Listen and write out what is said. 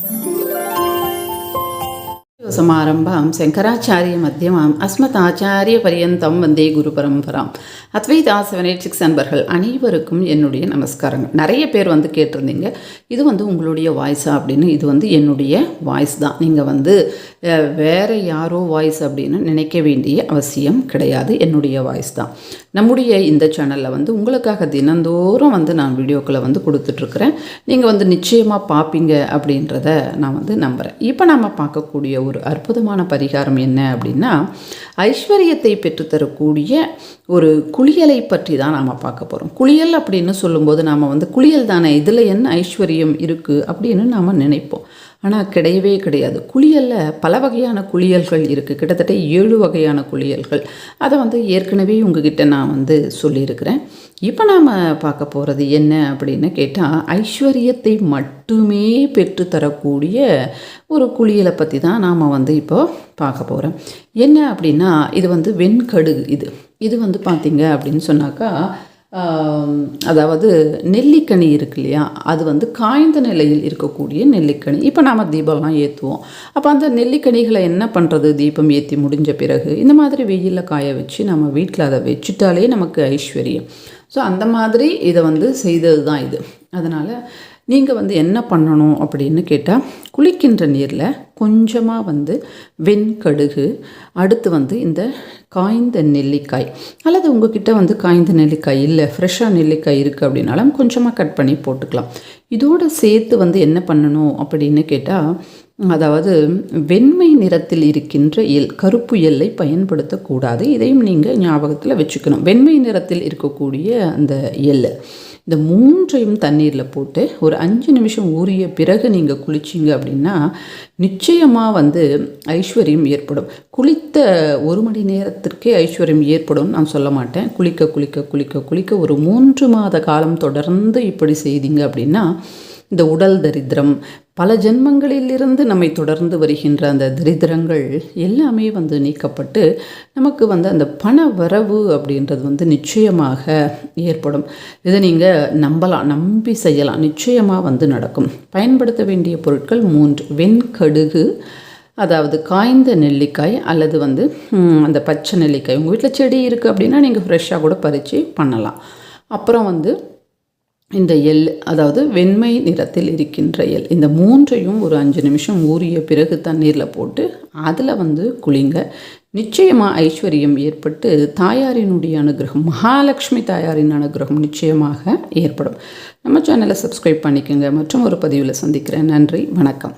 Thank you. समारम्भां Shankaracharya Asmat ஆச்சாரிய பரியந்தம் வந்தே குரு பரம்பராம் அத்வைதாசவனே six அன்பர்கள் அனைவருக்கும் என்னுடைய நமஸ்காரங்கள். நிறைய பேர் வந்து கேட்டிருந்தீங்க. இது வந்து உங்களுடைய வாய்ஸா அப்படின்னு. இது வந்து என்னுடைய வாய்ஸ் தான். நீங்கள் வந்து வேறு யாரோ வாய்ஸ் அப்படின்னு நினைக்க வேண்டிய அவசியம் கிடையாது. என்னுடைய வாய்ஸ் தான். நம்முடைய இந்த சேனலில் வந்து உங்களுக்காக தினந்தோறும் வந்து நான் வீடியோக்களை வந்து கொடுத்துட்ருக்குறேன். நீங்கள் வந்து நிச்சயமாக பார்ப்பீங்க அப்படின்றத நான் வந்து நம்புகிறேன் இப்போ நாம் பார்க்கக்கூடிய ஒரு அற்புதமான பரிகாரம் என்ன அப்படின்னா ஐஸ்வர்யத்தை பெற்றுத்தரக்கூடிய ஒரு குளியலை பற்றி தான் நாம் பார்க்க போகிறோம் குளியல் அப்படின்னு சொல்லும்போது நாம் வந்து குளியல் தானே இதில் என்ன ஐஸ்வர்யம் இருக்குது அப்படின்னு நாம் நினைப்போம். ஆனால் கிடையவே கிடையாது. குளியலில் பல வகையான குளியல்கள் இருக்குது கிட்டத்தட்ட ஏழு வகையான குளியல்கள். அதை வந்து ஏற்கனவே உங்ககிட்ட நான் வந்து சொல்லியிருக்கிறேன். இப்போ நாம் பார்க்க போகிறது என்ன அப்படின்னு கேட்டால் ஐஸ்வர்யத்தை மட்டுமே பெற்றுத்தரக்கூடிய ஒரு குளியலை பற்றி தான் நாம் வந்து இப்போ பார்க்க போகிறோம் என்ன அப்படின்னா இது வந்து வெண்கடுகு இது. இது வந்து பார்த்திங்க அப்படின்னு சொன்னாக்கா அதாவது நெல்லிக்கனி இருக்கு இல்லையா? அது வந்து காய்ந்த நிலையில் இருக்கக்கூடிய நெல்லிக்கனி. இப்போ நாம் தீபம்லாம் ஏற்றுவோம் அப்போ அந்த நெல்லிக்கனிகளை என்ன பண்ணுறது தீபம் ஏற்றி முடிஞ்ச பிறகு இந்த மாதிரி வெயிலில் காய வச்சு நம்ம வீட்டில் அதை வச்சுட்டாலே நமக்கு ஐஸ்வர்யம். ஸோ அந்த மாதிரி இதை வந்து செய்தது தான் இது. அதனால் நீங்கள் வந்து என்ன பண்ணணும் அப்படின்னு கேட்டால் குளிக்கின்ற நீரில் கொஞ்சமாக வந்து வெண்கடுகு அடுத்து வந்து இந்த காய்ந்த நெல்லிக்காய். அல்லது உங்ககிட்ட வந்து காய்ந்த நெல்லிக்காய் இல்லை ஃப்ரெஷ்ஷாக நெல்லிக்காய் இருக்குது அப்படின்னாலும் கொஞ்சமாக கட் பண்ணி போட்டுக்கலாம். இதோடு சேர்த்து வந்து என்ன பண்ணணும் அப்படின்னு கேட்டால் அதாவது வெண்மை நிறத்தில் இருக்கின்ற எல் கருப்பு எல்லை பயன்படுத்தக்கூடாது. இதையும் நீங்கள் ஞாபகத்தில் வச்சுக்கணும். வெண்மை நிறத்தில் இருக்கக்கூடிய அந்த எள்ளு. இந்த மூன்றையும் தண்ணீரில் போட்டு ஒரு அஞ்சு நிமிஷம் ஊறிய பிறகு நீங்கள் குளிச்சிங்க அப்படின்னா நிச்சயமாக வந்து ஐஸ்வர்யம் ஏற்படும். குளித்த ஒரு மணி நேரத்திற்கே ஐஸ்வர்யம் ஏற்படும் நான் சொல்ல மாட்டேன். குளிக்க குளிக்க குளிக்க குளிக்க ஒரு மூன்று மாத காலம் தொடர்ந்து இப்படி செய்தீங்க அப்படின்னா இந்த உடல் தரித்திரம். பல ஜென்மங்களிலிருந்து நம்மை தொடர்ந்து வருகின்ற அந்த தரித்திரங்கள் எல்லாமே வந்து நீக்கப்பட்டு நமக்கு வந்து அந்த பண வரவு அப்படின்றது வந்து நிச்சயமாக ஏற்படும். இதை நீங்கள் நம்பலாம் நம்பி செய்யலாம். நிச்சயமாக வந்து நடக்கும். பயன்படுத்த வேண்டிய பொருட்கள் மூன்று. வெண்கடுகு அதாவது காய்ந்த நெல்லிக்காய் அல்லது வந்து அந்த பச்சை நெல்லிக்காய். உங்கள் வீட்டில் செடி இருக்குது அப்படின்னா நீங்கள் ஃப்ரெஷ்ஷாக கூட பறித்து பண்ணலாம். அப்புறம் வந்து இந்த எள் அதாவது வெண்மை நிறத்தில் இருக்கின்ற எல். இந்த மூன்றையும் ஒரு அஞ்சு நிமிஷம் ஊறிய பிறகு தண்ணீரில் போட்டு அதில் வந்து குளிங்க. நிச்சயமாக ஐஸ்வர்யம் ஏற்பட்டு தாயாரினுடைய அனுகிரகம் மகாலட்சுமி தாயாரின் அனுகிரகம் நிச்சயமாக ஏற்படும். நம்ம சேனலை சப்ஸ்கிரைப் பண்ணிக்கோங்க. மற்றும் ஒரு பதிவில் சந்திக்கிறேன். நன்றி வணக்கம்.